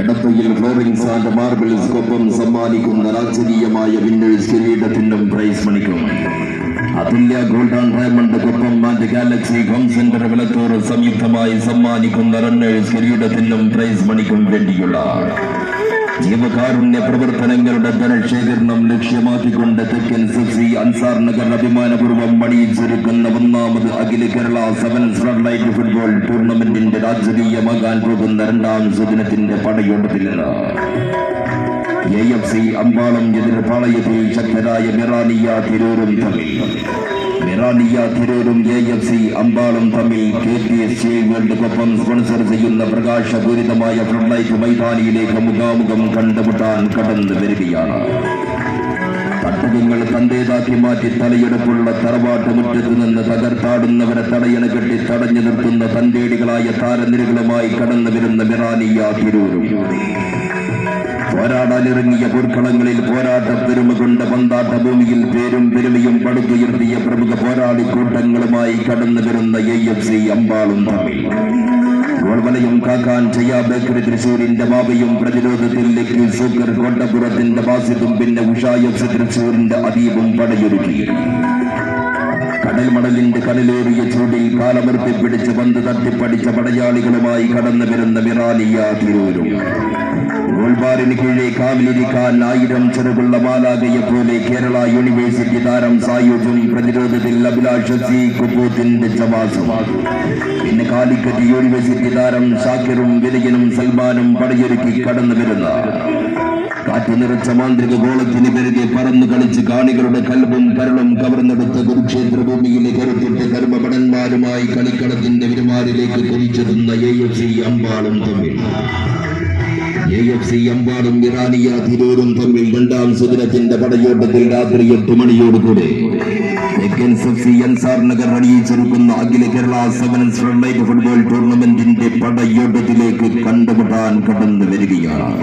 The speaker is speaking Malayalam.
എടപ്പയിൽ ഫ്ലോറിംഗ്സ് ആൻഡ് മാർബിൾസ്ക്കൊപ്പം സമ്മാനിക്കുന്ന രാജകീയമായ വിന്നേഴ്സ് കിരീടത്തിനും പ്രൈസ് മണിക്കും. Athulya gold and ഡയമണ്ട്ക്കൊപ്പം and galaxy home centre Vilathur സംയുക്തമായി സമ്മാനിക്കുന്ന റണ്ണേഴ്സ് കിരീടത്തിനും പ്രൈസ് മണിക്കും വേണ്ടിയുള്ള ജീവകാരുണ്യ പ്രവർത്തനങ്ങളുടെ ധനശേഖരണം ലക്ഷ്യമാക്കിക്കൊണ്ട് തെക്കൻ സിസി അൻസാർ നഗർ അഭിമാനപൂർവം മണിയിച്ചൊരുക്കുന്ന ഒന്നാമത് അഖില കേരള സെവൻസ് ലൈറ്റ് ഫുട്ബോൾ ടൂർണമെന്റിന്റെ രാജകീയമാകാൻ പോകുന്ന രണ്ടാം സുദിനത്തിന്റെ പടയോട്ടത്തിൽ എ എഫ് സി അമ്പാളം എതിർ പാളയത്തിൽ ശക്തരായ മെറാനിയ തിരൂരും തമ്മിൽ. മിറാനിയ തിരൂരും എ എഫ് സി അമ്പാളും തമ്മിൽ K T S C world കപ്പം sponsor ചെയ്യുന്ന പ്രകാശപൂരിതമായ ഫ്ലഡ്ലൈറ്റ് മൈതാനിയിലേക്ക് മുഖാമുഖം കണ്ടുമുട്ടാൻ കടന്നു വരികയാണ്. തട്ടകങ്ങൾ തന്റേതാക്കി മാറ്റി തലയെടുപ്പുള്ള തറവാട്ട് മുറ്റത്ത് നിന്ന് തകർത്താടുന്നവരെ തടയണ കെട്ടി തടഞ്ഞു നിർത്തുന്ന തന്റേടികളായ താരനിരകളുമായി കടന്നു വരുന്ന മിറാനിയ തിരൂരും. പോരാടാനിറങ്ങിയ പോർക്കളങ്ങളിൽ പോരാട്ട പെരുമ കൊണ്ട് പന്താട്ട ഭൂമിയിൽ പേരും പെരുമയും പടുത്തുയർത്തിയ പ്രമുഖ പോരാളി കൂട്ടങ്ങളുമായി കടന്നു വരുന്ന എ എഫ് സി അമ്പാളും തമ്മിൽ. ഗോൾവലയും കാക്കാൻ ചെയ്യാ ബേക്കറി തൃശൂരിന്റെ ബാബയും പ്രതിരോധത്തിൽ ലക്കി സൂക്കർ കോട്ടപ്പുറത്തിന്റെ ബാസിതും പിന്നെ ഉഷാ തൃശൂരിന്റെ അതീപും പടയൊരുക്കി. കടൽ മടലിന്റെ കടലേറിയ ചൂടിൽ കാലമർത്തി പിടിച്ച് പന്ത് തട്ടിപ്പടിച്ച പടയാളികളുമായി കടന്നു വരുന്ന മിറാലിയ തിരൂരും. ഗോൾബാറിന് കീഴെ കാവിലിരിക്കാൻ ആയിരം ചെറുകുള്ള മാലാകയെ പോലെ കേരള യൂണിവേഴ്സിറ്റി താരം സായുജും പ്രതിരോധത്തിൽ അഭിലാഷ് സി കുപ്പൂത്തിന്റെ പിന്നെ കാലിക്കറ്റ് യൂണിവേഴ്സിറ്റി താരം ഷാക്കിറും വിനയനും സൽമാനും പടയൊരുക്കി കടന്നു വരുന്ന. കാറ്റ് നിറച്ച മാന്ത്രിക ഗോളത്തിന് പെരുകെ പറന്നു കളിച്ച് കാണികളുടെ കൽവും കരളും കവർന്നെടുത്ത കുരുക്ഷേത്ര ഭൂമിയിലെ കരുത്തിട്ട് കർമ്മഭടന്മാരുമായി കളിക്കളത്തിന്റെ വിരുമാരിലേക്ക് കുതിച്ചെത്തുന്ന എ എഫ് സി അമ്പാളും തമ്മിൽ. എഫ് സി അമ്പാടും ഇറാനിയ തിരൂരും തമ്മിൽ രണ്ടാം സുദിനത്തിന്റെ പടയോട്ടത്തിൽ രാത്രി എട്ട് മണിയോടുകൂടെ. അൻസാർ നഗർ അണിയിച്ചെടുക്കുന്ന അഖില കേരള സെവൻസ് ലൈറ്റ് ഫുട്ബോൾ ടൂർണമെന്റിന്റെ പടയോട്ടത്തിലേക്ക് കണ്ടുമുട്ടാൻ കടന്നു വരികയാണ്.